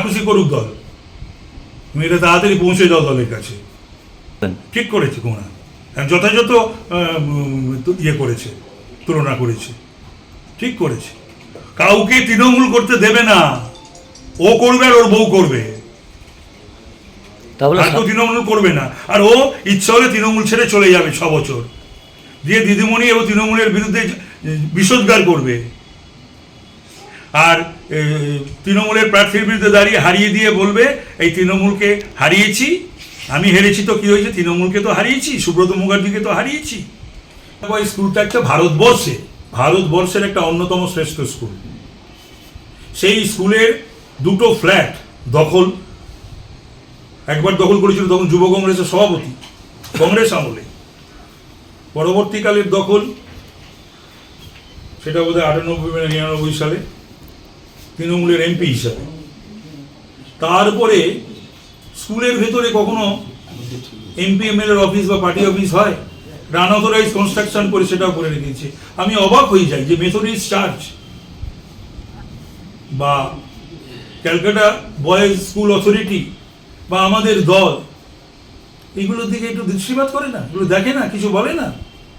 খুশি করুক দল। তুমি এটা তাড়াতাড়ি পৌঁছে দাও দলের কাছে। ঠিক করেছে কোনা যথাযথ আহ, উম, তো ইয়ে করেছে তুলনা করেছে। ঠিক করেছে। কাউকে তৃণমূল করতে দেবে না। ও করবে আর ওর বউ করবে। আর তৃণমূল করবে না। আর ও ইচ্ছা হলে তৃণমূল ছেড়ে চলে যাবে ছ বছর। দিয়ে দিদিমণি ও তৃণমূলের বিরুদ্ধে বিষোদ্গার করবে। আর তৃণমূলের প্রার্থীর বিরুদ্ধে দাঁড়িয়ে হারিয়ে দিয়ে বলবে, এই তৃণমূলকে হারিয়েছি, আমি হেরেছি তো কি হয়েছে? তৃণমূলকে তো হারিয়েছি, সুব্রত মুখার্জিকে তো হারিয়েছি। ওই স্কুলটা একটা ভারতবর্ষে, ভারতবর্ষের একটা অন্যতম শ্রেষ্ঠ স্কুল সেই স্কুলের দুটো ফ্ল্যাট দখল, একবার দখল করেছিল তখন যুব কংগ্রেসের সভাপতি, কংগ্রেস আমলে। পরবর্তীকালের দখল, সেটা বোধহয় আটানব্বই নিরানব্বই সালে। তৃণমূলের এমপি হিসাবে। তারপরে স্কুলের ভেতরে কখনো এমপি এমএলএর অফিস বা পার্টি অফিস হয়? রানঅথরাইজ কনস্ট্রাকশন করে সেটাও করে রেখেছে। আমি অবাক হয়ে যাই যে মেথডিস্ট চার্চ বা ক্যালকাটা বয়েজ স্কুল অথরিটি বা আমাদের দল, এগুলোর দিকে একটু দৃষ্টিপাত করে না? এগুলো দেখে না? কিছু বলে না?